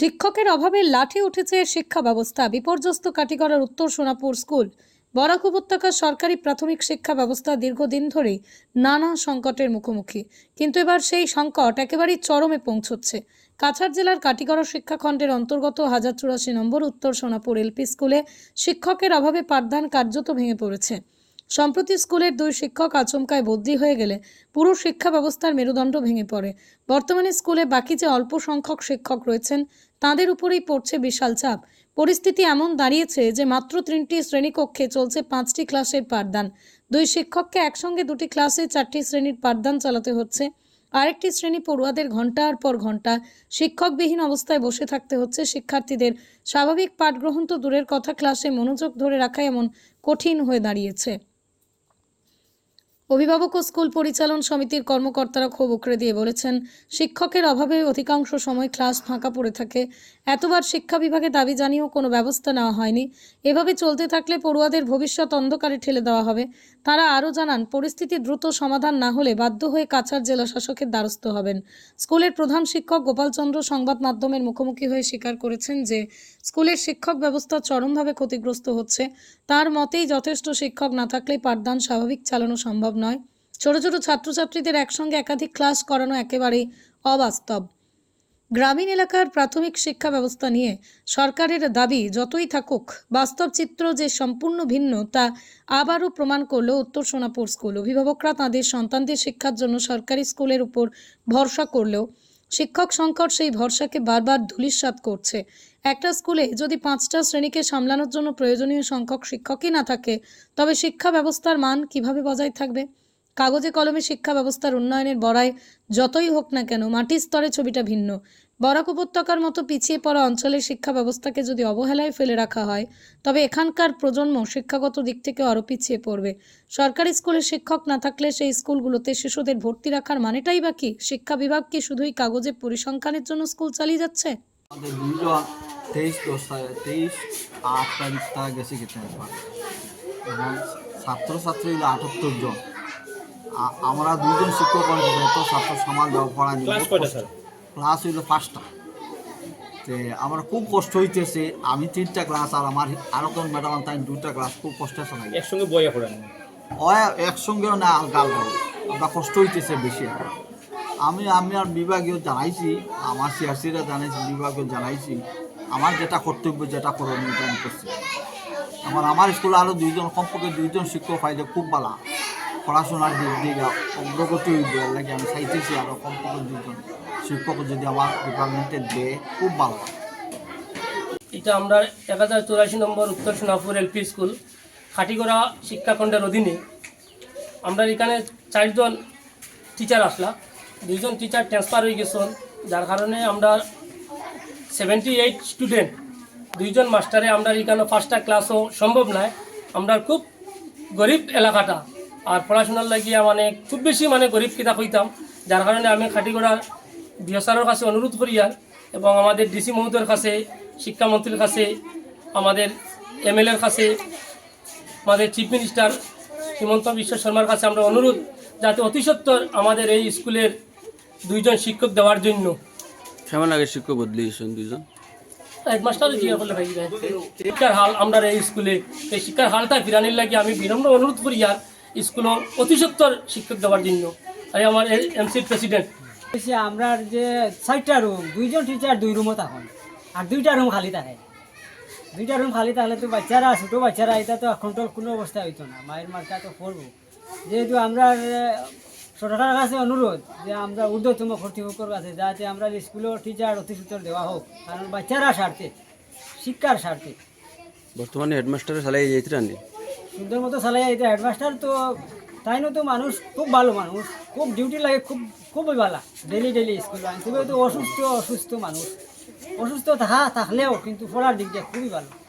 শিক্ষকের অভাবে লাঠি উঠেছে শিক্ষা ব্যবস্থা। বিপর্যস্ত কাটিগড়ার উত্তর সোনাপুর স্কুল। বরাক উপত্যকার সরকারি প্রাথমিক শিক্ষা ব্যবস্থা দীর্ঘদিন ধরেই নানা সংকটের মুখোমুখি। কিন্তু এবার সেই সংকট একেবারেই চরমে পৌঁছচ্ছে। কাছাড় জেলার কাটিগড়া শিক্ষাখণ্ডের অন্তর্গত হাজার চুরাশি নম্বর উত্তর সোনাপুর এলপি স্কুলে শিক্ষকের অভাবে পাঠদান কার্যত ভেঙে পড়েছে। সম্প্রতি স্কুলের দুই শিক্ষক আচমকায় বদলি হয়ে গেলে পুরো শিক্ষা ব্যবস্থার মেরুদণ্ড ভেঙে পড়ে। বর্তমানে স্কুলে বাকি যে অল্প সংখ্যক শিক্ষক রয়েছেন, তাদের উপরেই পড়ছে বিশাল চাপ। পরিস্থিতি এমন দাঁড়িয়েছে যে মাত্র তিনটি শ্রেণীকক্ষে চলছে পাঁচটি ক্লাসের পাঠদান। দুই শিক্ষককে একসঙ্গে দুটি ক্লাসে চারটি শ্রেণির পাঠদান চালাতে হচ্ছে। আরেকটি শ্রেণি পড়ুয়াদের ঘণ্টার পর ঘণ্টা শিক্ষকবিহীন অবস্থায় বসে থাকতে হচ্ছে। শিক্ষার্থীদের স্বাভাবিক পাঠ গ্রহণ তো দূরের কথা, ক্লাসে মনোযোগ ধরে রাখা এমন কঠিন হয়ে দাঁড়িয়েছে। অভিভাবক ও স্কুল পরিচালন সমিতির কর্মকর্তারা ক্ষোভ উকড়ে দিয়ে বলেছেন, শিক্ষকের অভাবে অধিকাংশ সময় ক্লাস ফাঁকা পড়ে থাকে। এতবার শিক্ষা বিভাগে দাবি জানিয়েও কোনো ব্যবস্থা নেওয়া হয়নি। এভাবে চলতে থাকলে পড়ুয়াদের ভবিষ্যৎ অন্ধকারে ঠেলে দেওয়া হবে। তারা আরও জানান, পরিস্থিতি দ্রুত সমাধান না হলে বাধ্য হয়ে কাছাড় জেলা শাসকের দ্বারস্থ হবেন। স্কুলের প্রধান শিক্ষক গোপালচন্দ্র সংবাদ মাধ্যমের মুখোমুখি হয়ে স্বীকার করেছেন যে স্কুলের শিক্ষক ব্যবস্থা চরমভাবে ক্ষতিগ্রস্ত হচ্ছে। তার মতেই যথেষ্ট শিক্ষক না থাকলে পাঠদান স্বাভাবিক চালানো সম্ভব নয়। ছোট ছোট ছাত্রছাত্রীদের একসঙ্গে একাধিক ক্লাস করানো একেবারেই অবাস্তব। গ্রামীণ এলাকার প্রাথমিক শিক্ষা ব্যবস্থা নিয়ে সরকারের দাবি, যতই থাকুক, বাস্তব চিত্র যে সম্পূর্ণ ভিন্ন, তা আবারও প্রমাণ করল উত্তর সোনাপুর স্কুল। অভিভাবকরা তাদের সন্তানদের শিক্ষার জন্য সরকারি স্কুলের উপর ভরসা করলেও শিক্ষক সংকট সেই ভরসাকে বারবার ধুলিস্বাদ করছে। একটা স্কুলে যদি পাঁচটা শ্রেণীকে সামলানোর জন্য প্রয়োজনীয় সংখ্যক শিক্ষকই না থাকে, তবে শিক্ষা ব্যবস্থার মান কীভাবে বজায় থাকবে? কাগজে কলমে শিক্ষা ব্যবস্থার উন্নয়নের বড়াই যতই হোক না কেন, মাটির স্তরে ছবিটা ভিন্ন। বরাক উপত্যকার মতো পিছিয়ে পড়া অঞ্চলের শিক্ষা ব্যবস্থাকে যদি অবহেলায় ফেলে রাখা হয় তবে এখানকার প্রজন্ম শিক্ষাগত দিক থেকে আরও পিছিয়ে পড়বে। সরকারি স্কুলে শিক্ষক না থাকলে সেই স্কুলগুলোতে শিশুদের ভর্তি রাখার মানেটাই বা কি? শিক্ষা বিভাগ কি শুধুই কাগজে পরিসংখ্যানের জন্য স্কুল চালিয়ে যাচ্ছে? তেইশ দশ তেইশ আট তারিখ তারা গেছে খেতে একবার এবং ছাত্রছাত্রী হলো আটাত্তর জন। আমরা দুইজন শিক্ষক ছাত্র দেওয়া পড়া নিয়ে ক্লাস হইল পাঁচটা। তে আমার খুব কষ্ট হইতেছে আমি তিনটা ক্লাস আর আমার আরও কোন ম্যাডাম তাই দুইটা ক্লাস খুব কষ্ট চালাই একসঙ্গে বইয়া পড়েন? একসঙ্গেও না গাল গাল আমরা কষ্ট হইতেছে বেশি। আমি আমি আর বিভাগীয় জানাইছি আমার সিআরসিরা জানাইছি বিভাগীয় জানাইছি আমার যেটা কর্তব্য যেটা করণীয় এটা আমি করছি। আমার আমার স্কুলে আরও দুইজন কমপক্ষে দুইজন শিক্ষক পাইলে খুব ভালো। পড়াশোনার দিক দিয়ে অগ্রগতি হইবে লাগে আমি চাইতেছি আরও কমপক্ষে দুইজন। শিক্ষক যদি আমার ডিপার্টমেন্টে দেয় খুব ভালো এটা আমরা এক হাজার চৌরাশি নম্বর উত্তর সোনাপুর এলপি স্কুল, খাটিগড়া শিক্ষাখণ্ডের অধীনে। আমরা এখানে চারজন টিচার আসলাম। দুইজন টিচার ট্রান্সফার হয়ে গেছেন, যার কারণে আমরা সেভেন্টি এইট স্টুডেন্ট দুইজন মাস্টারে আমরা এখানে পাঁচটা ক্লাসও সম্ভব নয়। আমরা খুব গরিব এলাকাটা। আর পড়াশোনার লাগিয়া মানে খুব বেশি মানে গরিব কিতা হইতাম। যার কারণে আমি খাটিগড়ার ডিওসারের কাছে অনুরোধ করি আর এবং আমাদের ডিসি মহোদয়ের কাছে শিক্ষামন্ত্রীর কাছে আমাদের এমএলএর কাছে আমাদের চিফ মিনিস্টার হিমন্ত বিশ্ব শর্মার কাছে আমরা অনুরোধ যাতে অতি সত্বর আমাদের এই স্কুলের দুইজন শিক্ষক দেওয়ার জন্য। কেমন আগে শিক্ষক বদলি দুজন হেডমাস্টারও জিজ্ঞাসা করলে ভাই? শিক্ষার হাল আমরা এই স্কুলে এই শিক্ষার হালটা ফিরানির লাগে আমি বিনম্র অনুরোধ করি আর স্কুলও অতি সত্বর শিক্ষক দেওয়ার জন্য। তাই আমার এমসির প্রেসিডেন্ট হয়েছে আমরা যে চারটা রুম দুইজন টিচার দুই রুমও থাকুন আর দুইটা রুম খালি থাকে। দুইটা রুম খালি থাকলে তো বাচ্চারা ছোটো বাচ্চারা এটা তো কন্ট্রোল কোনো অবস্থা হইতো না। মায়ের মার্কা তো করব যেহেতু আমরা সরকারের কাছে অনুরোধ যে আমরা ঊর্ধ্বতম কর্তৃপক্ষের কাছে যাতে আমরা স্কুলের টিচার অতি সূত্র দেওয়া হোক কারণ বাচ্চারা স্বার্থে শিক্ষার স্বার্থে। বর্তমানে হেডমাস্টারে চালাই যাইতে সুন্দর মতো চালাই এটা হেডমাস্টার তো তাই তো মানুষ খুব ভালো মানুষ। খুব ডিউটি লাগে, খুব, খুবই ভালো। ডেলি ডেলি স্কুল আনতে তো অসুস্থ অসুস্থ মানুষ। অসুস্থ থাকা, থাকলেও কিন্তু পড়ার দিক দিয়ে খুবই ভালো।